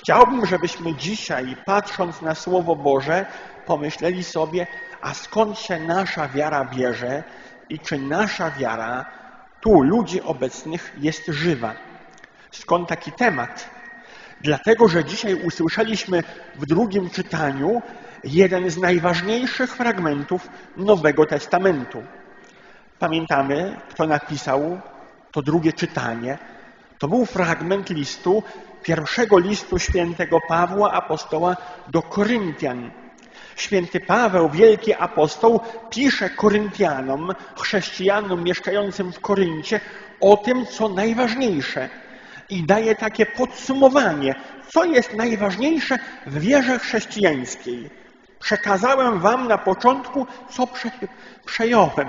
Chciałbym, żebyśmy dzisiaj, patrząc na Słowo Boże, pomyśleli sobie, a skąd się nasza wiara bierze i czy nasza wiara tu, ludzi obecnych, jest żywa. Skąd taki temat? Dlatego, że dzisiaj usłyszeliśmy w drugim czytaniu jeden z najważniejszych fragmentów Nowego Testamentu. Pamiętamy, kto napisał to drugie czytanie. To był fragment listu, pierwszego listu świętego Pawła, apostoła do Koryntian. Święty Paweł, wielki apostoł, pisze Koryntianom, chrześcijanom mieszkającym w Koryncie, o tym, co najważniejsze. I daje takie podsumowanie, co jest najważniejsze w wierze chrześcijańskiej. Przekazałem wam na początku, co prze, przejąłem,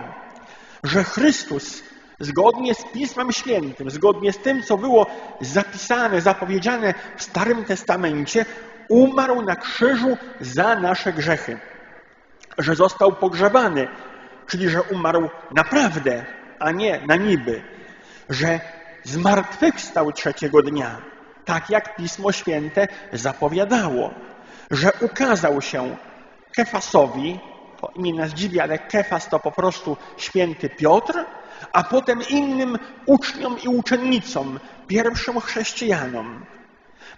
że Chrystus zgodnie z Pismem Świętym, zgodnie z tym, co było zapisane, zapowiedziane w Starym Testamencie, umarł na krzyżu za nasze grzechy. Że został pogrzebany, czyli że umarł naprawdę, a nie na niby. Że zmartwychwstał trzeciego dnia, tak jak Pismo Święte zapowiadało. Że ukazał się Kefasowi, to imię nas dziwi, ale Kefas to po prostu święty Piotr, a potem innym uczniom i uczennicom, pierwszym chrześcijanom.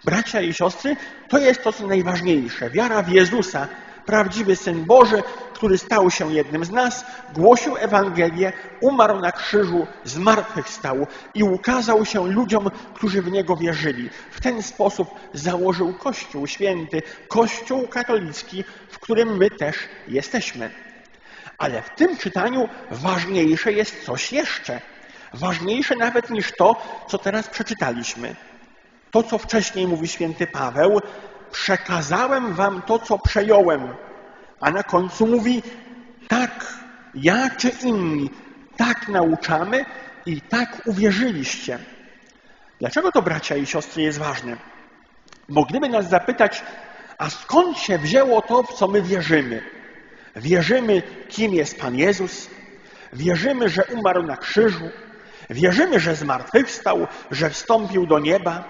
Bracia i siostry, to jest to, co najważniejsze. Wiara w Jezusa, prawdziwy Syn Boży, który stał się jednym z nas, głosił Ewangelię, umarł na krzyżu, zmartwychwstał i ukazał się ludziom, którzy w Niego wierzyli. W ten sposób założył Kościół Święty, Kościół katolicki, w którym my też jesteśmy. Ale w tym czytaniu ważniejsze jest coś jeszcze. Ważniejsze nawet niż to, co teraz przeczytaliśmy. To, co wcześniej mówi święty Paweł, przekazałem wam to, co przejąłem. A na końcu mówi, tak, ja czy inni, tak nauczamy i tak uwierzyliście. Dlaczego to, bracia i siostry, jest ważne? Bo gdyby nas zapytać, a skąd się wzięło to, w co my wierzymy? Wierzymy, kim jest Pan Jezus, wierzymy, że umarł na krzyżu, wierzymy, że zmartwychwstał, że wstąpił do nieba,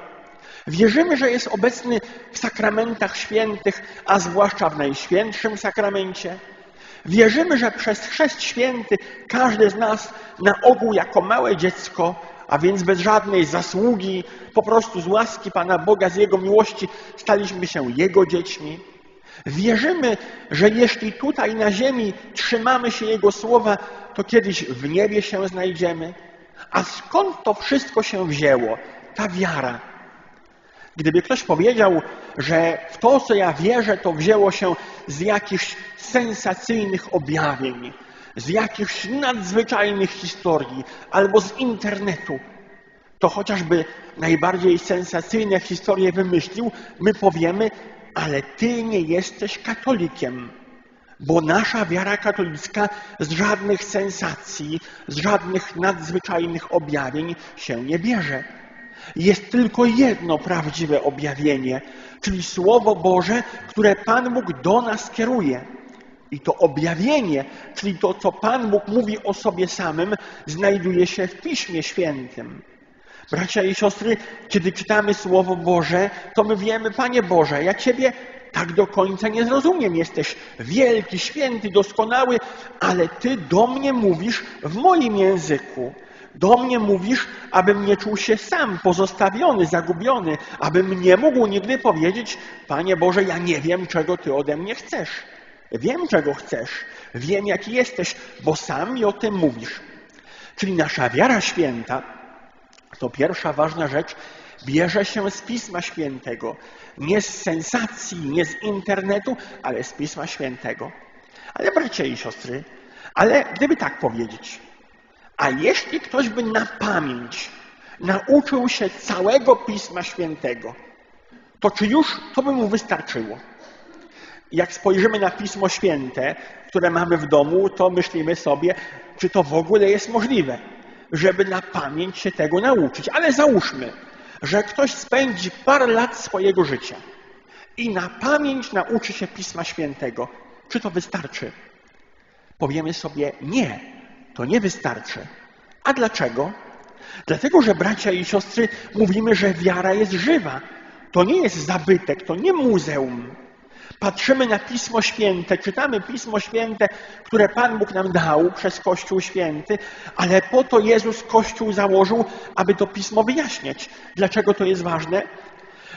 wierzymy, że jest obecny w sakramentach świętych, a zwłaszcza w Najświętszym Sakramencie. Wierzymy, że przez chrzest święty każdy z nas na ogół jako małe dziecko, a więc bez żadnej zasługi, po prostu z łaski Pana Boga, z Jego miłości staliśmy się Jego dziećmi. Wierzymy, że jeśli tutaj na ziemi trzymamy się Jego słowa, to kiedyś w niebie się znajdziemy. A skąd to wszystko się wzięło? Ta wiara. Gdyby ktoś powiedział, że w to, co ja wierzę, to wzięło się z jakichś sensacyjnych objawień, z jakichś nadzwyczajnych historii albo z internetu, to chociażby najbardziej sensacyjne historie wymyślił, my powiemy, ale ty nie jesteś katolikiem, bo nasza wiara katolicka z żadnych sensacji, z żadnych nadzwyczajnych objawień się nie bierze. Jest tylko jedno prawdziwe objawienie, czyli Słowo Boże, które Pan Bóg do nas kieruje. I to objawienie, czyli to, co Pan Bóg mówi o sobie samym, znajduje się w Piśmie Świętym. Bracia i siostry, kiedy czytamy Słowo Boże, to my wiemy, Panie Boże, ja Ciebie tak do końca nie zrozumiem. Jesteś wielki, święty, doskonały, ale Ty do mnie mówisz w moim języku. Do mnie mówisz, abym nie czuł się sam, pozostawiony, zagubiony, abym nie mógł nigdy powiedzieć, Panie Boże, ja nie wiem, czego Ty ode mnie chcesz. Wiem, czego chcesz. Wiem, jaki jesteś, bo sam mi o tym mówisz. Czyli nasza wiara święta to pierwsza ważna rzecz, bierze się z Pisma Świętego. Nie z sensacji, nie z internetu, ale z Pisma Świętego. Ale bracia i siostry, ale gdyby tak powiedzieć, a jeśli ktoś by na pamięć nauczył się całego Pisma Świętego, to czy już to by mu wystarczyło? Jak spojrzymy na Pismo Święte, które mamy w domu, to myślimy sobie, czy to w ogóle jest możliwe, żeby na pamięć się tego nauczyć. Ale załóżmy, że ktoś spędzi parę lat swojego życia i na pamięć nauczy się Pisma Świętego. Czy to wystarczy? Powiemy sobie nie, to nie wystarczy. A dlaczego? Dlatego, że bracia i siostry mówimy, że wiara jest żywa. To nie jest zabytek, to nie muzeum. Patrzymy na Pismo Święte, czytamy Pismo Święte, które Pan Bóg nam dał przez Kościół Święty, ale po to Jezus Kościół założył, aby to Pismo wyjaśniać. Dlaczego to jest ważne?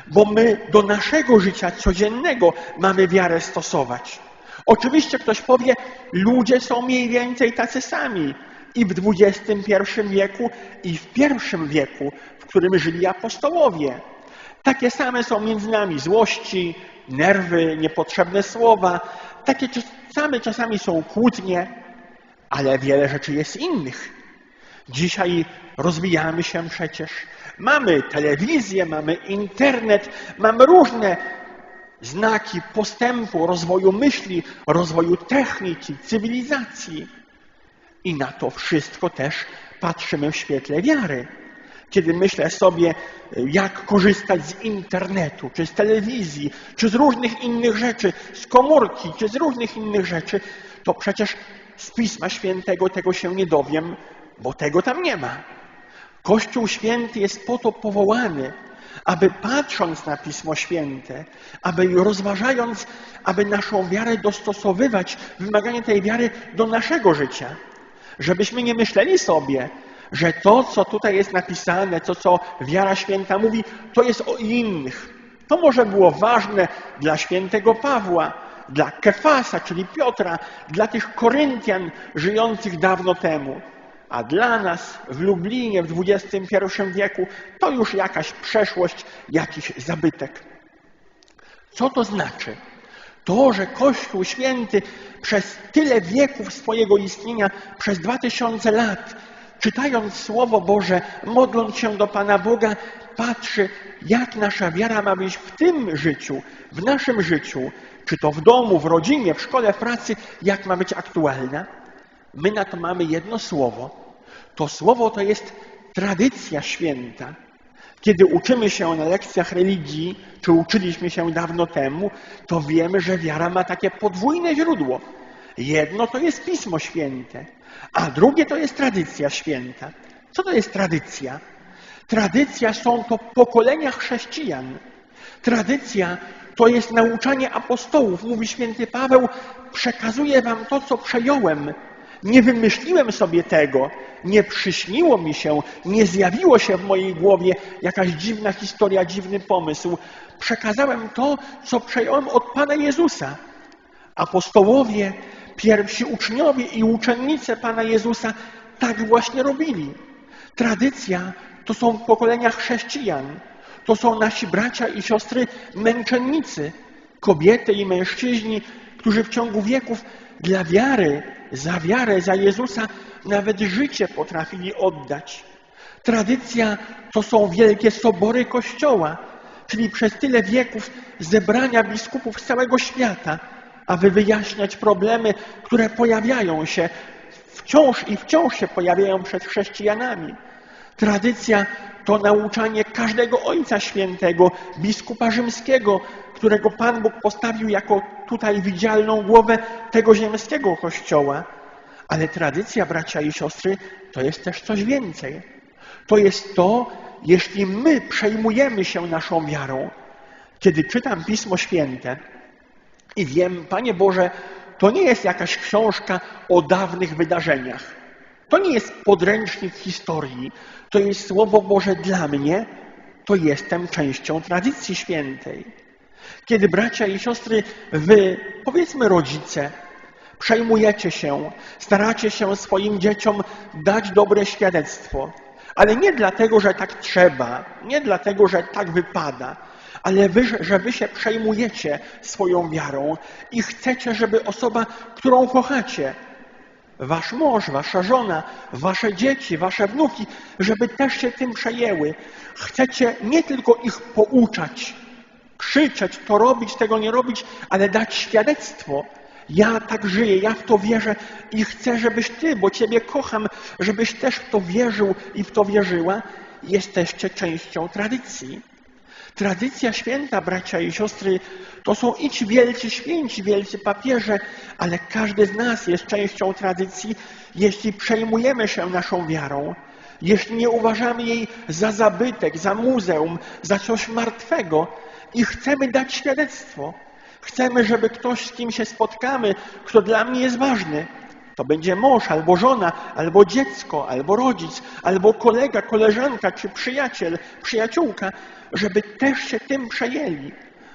Bo my do naszego życia codziennego mamy wiarę stosować. Oczywiście ktoś powie, ludzie są mniej więcej tacy sami i w XXI wieku, i w I wieku, w którym żyli apostołowie. Takie same są między nami złości, nerwy, niepotrzebne słowa. Takie same czasami są kłótnie, ale wiele rzeczy jest innych. Dzisiaj rozwijamy się przecież. Mamy telewizję, mamy internet, mamy różne znaki postępu, rozwoju myśli, rozwoju techniki, cywilizacji. I na to wszystko też patrzymy w świetle wiary. Kiedy myślę sobie, jak korzystać z internetu, czy z telewizji, czy z różnych innych rzeczy, z komórki, czy z różnych innych rzeczy, to przecież z Pisma Świętego tego się nie dowiem, bo tego tam nie ma. Kościół Święty jest po to powołany, aby patrząc na Pismo Święte, aby rozważając, aby naszą wiarę dostosowywać, wymaganie tej wiary do naszego życia. Żebyśmy nie myśleli sobie, że to, co tutaj jest napisane, to, co wiara święta mówi, to jest o innych. To może było ważne dla świętego Pawła, dla Kefasa, czyli Piotra, dla tych Koryntian żyjących dawno temu. A dla nas w Lublinie w XXI wieku to już jakaś przeszłość, jakiś zabytek. Co to znaczy? To, że Kościół Święty przez tyle wieków swojego istnienia, przez dwa tysiące lat, czytając Słowo Boże, modląc się do Pana Boga, patrzy, jak nasza wiara ma być w tym życiu, w naszym życiu, czy to w domu, w rodzinie, w szkole, w pracy, jak ma być aktualna. My na to mamy jedno słowo. To słowo to jest tradycja święta. Kiedy uczymy się na lekcjach religii, czy uczyliśmy się dawno temu, to wiemy, że wiara ma takie podwójne źródło. Jedno to jest Pismo Święte, a drugie to jest tradycja święta. Co to jest tradycja? Tradycja są to pokolenia chrześcijan. Tradycja to jest nauczanie apostołów. Mówi święty Paweł, przekazuję wam to, co przejąłem. Nie wymyśliłem sobie tego, nie przyśniło mi się, nie zjawiło się w mojej głowie jakaś dziwna historia, dziwny pomysł. Przekazałem to, co przejąłem od Pana Jezusa. Apostołowie Pierwsi uczniowie i uczennice Pana Jezusa tak właśnie robili. Tradycja to są pokolenia chrześcijan. To są nasi bracia i siostry męczennicy, kobiety i mężczyźni, którzy w ciągu wieków dla wiary, za wiarę, za Jezusa nawet życie potrafili oddać. Tradycja to są wielkie sobory Kościoła, czyli przez tyle wieków zebrania biskupów z całego świata, aby wyjaśniać problemy, które pojawiają się wciąż i wciąż się pojawiają przed chrześcijanami. Tradycja to nauczanie każdego Ojca Świętego, biskupa rzymskiego, którego Pan Bóg postawił jako tutaj widzialną głowę tego ziemskiego kościoła. Ale tradycja, bracia i siostry, to jest też coś więcej. To jest to, jeśli my przejmujemy się naszą wiarą. Kiedy czytam Pismo Święte, i wiem, Panie Boże, to nie jest jakaś książka o dawnych wydarzeniach. To nie jest podręcznik historii. To jest Słowo Boże dla mnie. To jestem częścią tradycji świętej. Kiedy bracia i siostry, wy, powiedzmy rodzice, przejmujecie się, staracie się swoim dzieciom dać dobre świadectwo, ale nie dlatego, że tak trzeba, nie dlatego, że tak wypada, ale wy, że wy się przejmujecie swoją wiarą i chcecie, żeby osoba, którą kochacie, wasz mąż, wasza żona, wasze dzieci, wasze wnuki, żeby też się tym przejęły. Chcecie nie tylko ich pouczać, krzyczeć, to robić, tego nie robić, ale dać świadectwo. Ja tak żyję, ja w to wierzę i chcę, żebyś ty, bo ciebie kocham, żebyś też w to wierzył i w to wierzyła. Jesteście częścią tradycji. Tradycja święta, bracia i siostry, to są i ci wielcy święci, wielcy papieże, ale każdy z nas jest częścią tradycji, jeśli przejmujemy się naszą wiarą, jeśli nie uważamy jej za zabytek, za muzeum, za coś martwego i chcemy dać świadectwo, chcemy, żeby ktoś, z kim się spotkamy, kto dla mnie jest ważny, to będzie mąż, albo żona, albo dziecko, albo rodzic, albo kolega, koleżanka, czy przyjaciel, przyjaciółka, żeby też się tym przejęli.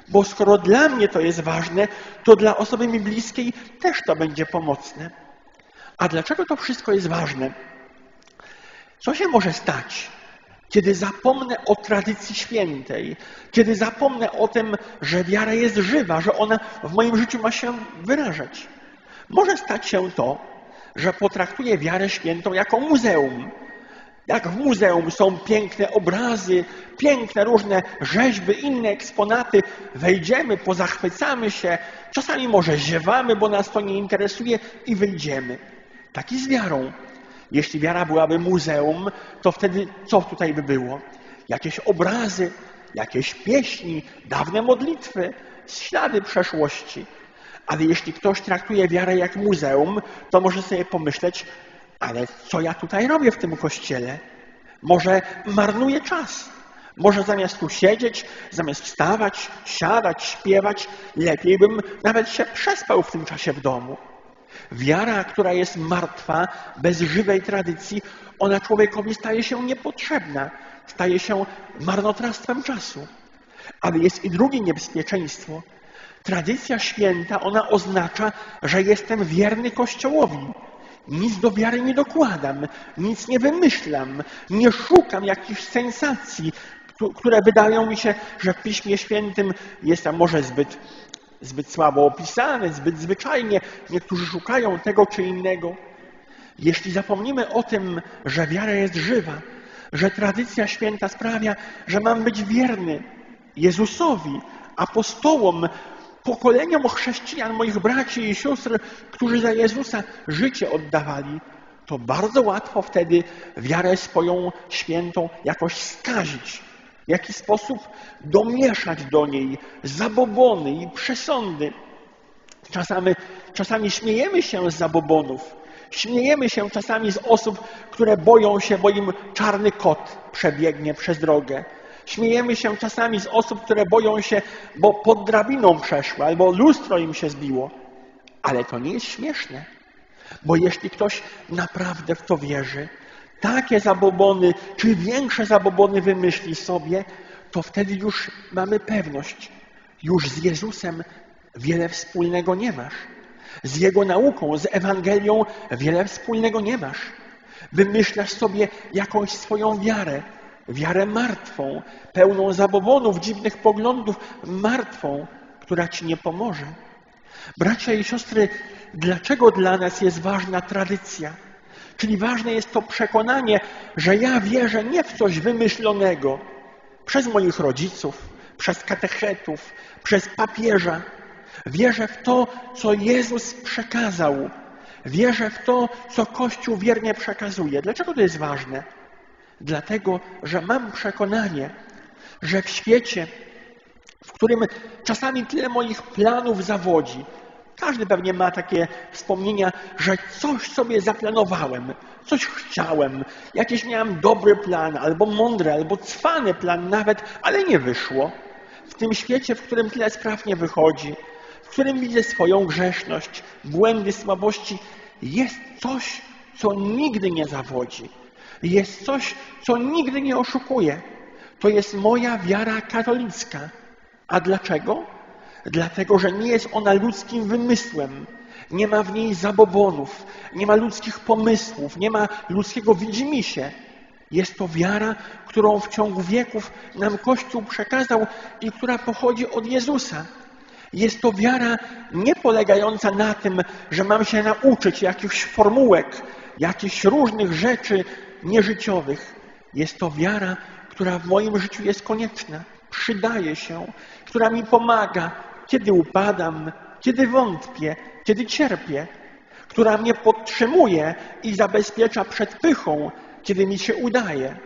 Bo skoro dla mnie to jest ważne, to dla osoby mi bliskiej też to będzie pomocne. A dlaczego to wszystko jest ważne? Co się może stać, kiedy zapomnę o tradycji świętej, kiedy zapomnę o tym, że wiara jest żywa, że ona w moim życiu ma się wyrażać? Może stać się to, że potraktuję wiarę świętą jako muzeum. Jak w muzeum są piękne obrazy, piękne różne rzeźby, inne eksponaty, wejdziemy, pozachwycamy się, czasami może ziewamy, bo nas to nie interesuje i wyjdziemy. Tak i z wiarą. Jeśli wiara byłaby muzeum, to wtedy co tutaj by było? Jakieś obrazy, jakieś pieśni, dawne modlitwy, ślady przeszłości. Ale jeśli ktoś traktuje wiarę jak muzeum, to może sobie pomyśleć, ale co ja tutaj robię w tym kościele? Może marnuję czas. Może zamiast tu siedzieć, zamiast wstawać, siadać, śpiewać, lepiej bym nawet się przespał w tym czasie w domu. Wiara, która jest martwa, bez żywej tradycji, ona człowiekowi staje się niepotrzebna, staje się marnotrawstwem czasu. Ale jest i drugie niebezpieczeństwo. Tradycja święta, ona oznacza, że jestem wierny Kościołowi. Nic do wiary nie dokładam, nic nie wymyślam, nie szukam jakichś sensacji, które wydają mi się, że w Piśmie Świętym jest tam może zbyt zbyt słabo opisane, zbyt zwyczajnie. Niektórzy szukają tego czy innego. Jeśli zapomnimy o tym, że wiara jest żywa, że tradycja święta sprawia, że mam być wierny Jezusowi, apostołom, pokoleniom chrześcijan, moich braci i sióstr, którzy za Jezusa życie oddawali, to bardzo łatwo wtedy wiarę swoją świętą jakoś skazić w jaki sposób domieszać do niej zabobony i przesądy. Czasami, czasami śmiejemy się z zabobonów, śmiejemy się czasami z osób, które boją się, bo im czarny kot przebiegnie przez drogę. Śmiejemy się czasami z osób, które boją się, bo pod drabiną przeszły albo lustro im się zbiło. Ale to nie jest śmieszne, bo jeśli ktoś naprawdę w to wierzy, takie zabobony, czy większe zabobony wymyśli sobie, to wtedy już mamy pewność. Już z Jezusem wiele wspólnego nie masz. Z Jego nauką, z Ewangelią wiele wspólnego nie masz. Wymyślasz sobie jakąś swoją wiarę, wiarę martwą, pełną zabobonów, dziwnych poglądów, martwą, która ci nie pomoże. Bracia i siostry, dlaczego dla nas jest ważna tradycja? Czyli ważne jest to przekonanie, że ja wierzę nie w coś wymyślonego przez moich rodziców, przez katechetów, przez papieża. Wierzę w to, co Jezus przekazał. Wierzę w to, co Kościół wiernie przekazuje. Dlaczego to jest ważne? Dlatego, że mam przekonanie, że w świecie, w którym czasami tyle moich planów zawodzi, każdy pewnie ma takie wspomnienia, że coś sobie zaplanowałem, coś chciałem, jakiś miałem dobry plan, albo mądry, albo cwany plan nawet, ale nie wyszło. W tym świecie, w którym tyle spraw nie wychodzi, w którym widzę swoją grzeszność, błędy, słabości, jest coś, co nigdy nie zawodzi. Jest coś, co nigdy nie oszukuje. To jest moja wiara katolicka. A dlaczego? dlatego że nie jest ona ludzkim wymysłem. Nie ma w niej zabobonów, nie ma ludzkich pomysłów, nie ma ludzkiego widzimisię. Jest to wiara, którą w ciągu wieków nam Kościół przekazał i która pochodzi od Jezusa. Jest to wiara nie polegająca na tym, że mam się nauczyć jakichś formułek, jakichś różnych rzeczy nieżyciowych. Jest to wiara, która w moim życiu jest konieczna, przydaje się, która mi pomaga, kiedy upadam, kiedy wątpię, kiedy cierpię, która mnie podtrzymuje i zabezpiecza przed pychą, kiedy mi się udaje.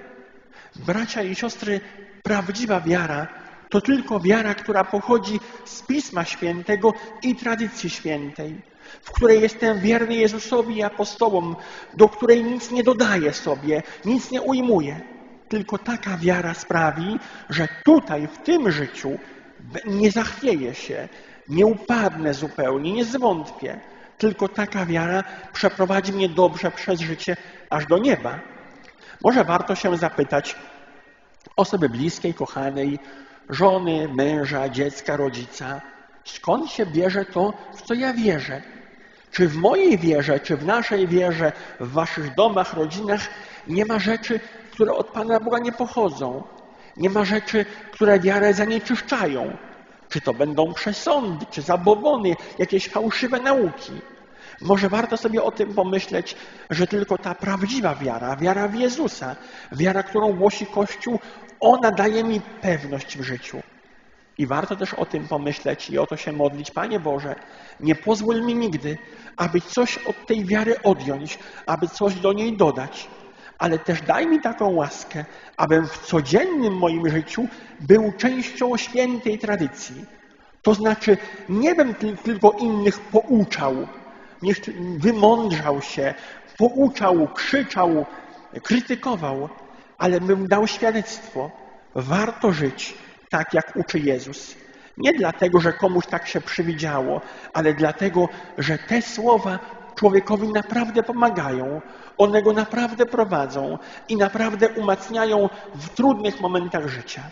Bracia i siostry, prawdziwa wiara To tylko wiara, która pochodzi z Pisma Świętego i tradycji świętej, w której jestem wierny Jezusowi i apostołom, do której nic nie dodaję sobie, nic nie ujmuję. Tylko taka wiara sprawi, że tutaj, w tym życiu, nie zachwieję się, nie upadnę zupełnie, nie zwątpię. Tylko taka wiara przeprowadzi mnie dobrze przez życie aż do nieba. Może warto się zapytać osoby bliskiej, kochanej, żony, męża, dziecka, rodzica, skąd się bierze to, w co ja wierzę? Czy w mojej wierze, czy w naszej wierze, w waszych domach, rodzinach nie ma rzeczy, które od Pana Boga nie pochodzą? Nie ma rzeczy, które wiarę zanieczyszczają? Czy to będą przesądy, czy zabobony, jakieś fałszywe nauki? Może warto sobie o tym pomyśleć, że tylko ta prawdziwa wiara, wiara w Jezusa, wiara, którą głosi Kościół, ona daje mi pewność w życiu. I warto też o tym pomyśleć i o to się modlić. Panie Boże, nie pozwól mi nigdy, aby coś od tej wiary odjąć, aby coś do niej dodać, ale też daj mi taką łaskę, abym w codziennym moim życiu był częścią świętej tradycji. To znaczy, nie bym tylko innych pouczał, niech wymądrzał się, pouczał, krzyczał, krytykował, ale bym dał świadectwo. Warto żyć tak, jak uczy Jezus. Nie dlatego, że komuś tak się przywidziało, ale dlatego, że te słowa człowiekowi naprawdę pomagają, one go naprawdę prowadzą i naprawdę umacniają w trudnych momentach życia.